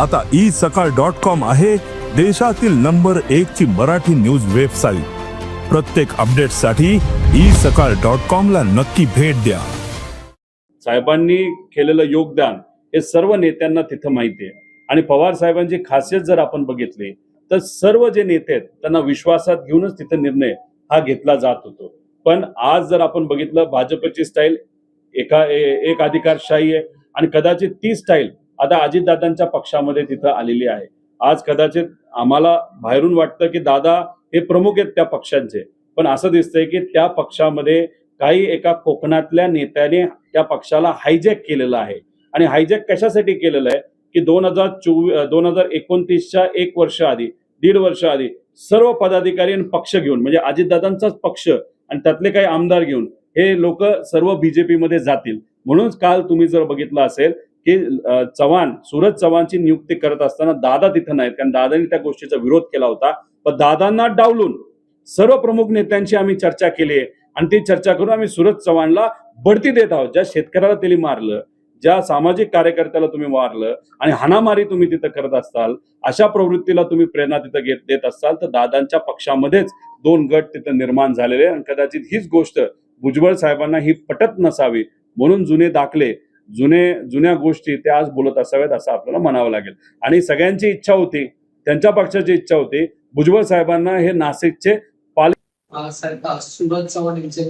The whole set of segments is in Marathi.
आता ई सकाळ डॉट कॉम आहे देशातील नंबर एक ची मराठी न्यूज वेबसाईट. प्रत्येक अपडेटसाठी ई सकाळ डॉट कॉम ला नक्की भेट द्या. साहेबांनी केलेलं योगदान हे सर्व नेत्यांना तिथं माहिती आहे. आणि पवार साहेबांची खासियत जर आपण बघितली तर सर्व जे नेते आहेत त्यांना विश्वासात घेऊनच तिथं निर्णय हा घेतला जात होतो. पण आज जर आपण बघितलं भाजपची स्टाईल एका ए- एक अधिकारशाही आहे आणि कदाचित ती स्टाईल आता अजितदादांच्या पक्षामध्ये तिथं आलेली आहे. आज कदाचित आम्हाला बाहेरून वाटतं की दादा हे प्रमुख आहेत त्या पक्षांचे. पण असं दिसतंय की त्या पक्षामध्ये काही एका कोकणातल्या नेत्याने त्या पक्षाला हायजॅक केलेलं आहे. आणि हायजॅक कशासाठी केलेलं आहे? की दोन हजार चोवीस दोन हजार एकोणतीसच्या एक वर्ष आधी दीड वर्ष आधी सर्व पदाधिकारी आणि पक्ष घेऊन म्हणजे अजितदादांचाच पक्ष आणि त्यातले काही आमदार घेऊन हे लोक सर्व बीजेपी मध्ये जातील. म्हणूनच काल तुम्ही जर बघितलं असेल की चव्हाण सुरज चव्हाणची नियुक्ती करत असताना दादा तिथं नाहीत कारण दादांनी त्या गोष्टीचा विरोध केला होता. पण दादांना डावलून सर्व प्रमुख नेत्यांशी आम्ही चर्चा केली आहे. आणि ती चर्चा करून आम्ही सुरज चव्हाणला बढती देत आहोत. ज्या शेतकऱ्याला त्यांनी मारलं ज्या सामाजिक कार्यकर्त्याला तुम्ही मारलं आणि हाणामारी तुम्ही तिथं करत असाल अशा प्रवृत्तीला तुम्ही प्रेरणा तिथं घेत देत असाल तर दादांच्या पक्षामध्येच दोन गट तिथं निर्माण झालेले आणि कदाचित हीच गोष्ट भुजबळ साहेबांना ही पटत नसावी म्हणून जुने दाखले जुने जुन्या गोष्टी ते आज बोलत असाव्यात असं आपल्याला म्हणावं लागेल. आणि सगळ्यांची इच्छा होती त्यांच्या पक्षाची इच्छा होती भुजबळ साहेबांना हे नाशिकचे सुरज चव्हाण यांच्या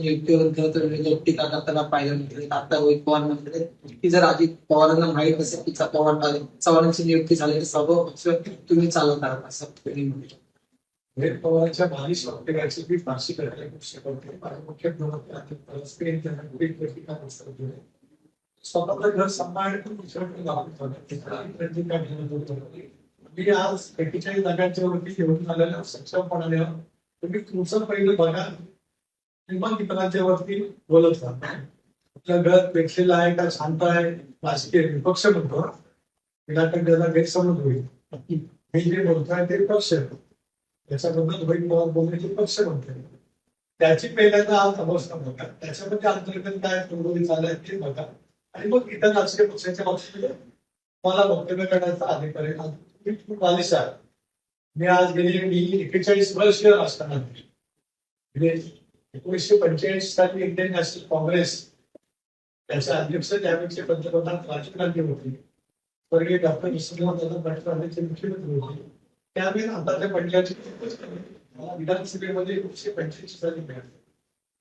तर टीका करताना पाहिलं मिळते आता रोहित पवार म्हणते की जर अजित पवारांना माहीत असेल की पवार चव्हाणांची नियुक्ती झाली तर सर्व पक्ष तुम्ही चालवत आहात असं त्यांनी म्हटलं. रोहित पवारांच्या मी फारशी मुख्य स्वतःचं घर सांभाळून दुसऱ्याकडे जाऊन काय गरज होती? मी आज एकेचाळीस जागांच्या वरती निवडून झालेल्या सक्षमपणाने तुम्ही तुमचं पहिलं बघा. किमान मग इतरांच्या वरती बोलत राहा आपलं घर पेटलेलं आहे का? शांत आहे? राजकीय विपक्ष म्हणतो. विनाकारण त्याला गैरसमज होईल. मी जे बोलतोय ते पक्ष. त्याच्याबद्दल होईल बोलण्याचे पक्ष म्हणते त्याची पहिल्यांदा आज अवस्था बघा. त्याच्यामध्ये अंतर्गत काय तोडोरी चालू आहे ते बघा. आणि मग इतर राजकीय पक्षाच्या बाबतीत मला वक्तव्य करण्याचा अधिकार आहे आज खूप बालिश आहे. मी आज गेली मी एकेचाळीस वर्ष राजकारणात म्हणजे एकोणीसशे पंचेचाळीस साली इंडियन नॅशनल काँग्रेस त्याचे अध्यक्ष त्यावेळेचे पंतप्रधान राजीव गांधी होते. स्वर्गीय डॉक्टर विश्वनाथ पाटील मुख्यमंत्री होते. त्यावेळी आताच्या पंचायती मला विधानसभेमध्ये एकोणीसशे पंच्याऐंशी साली मिळाले.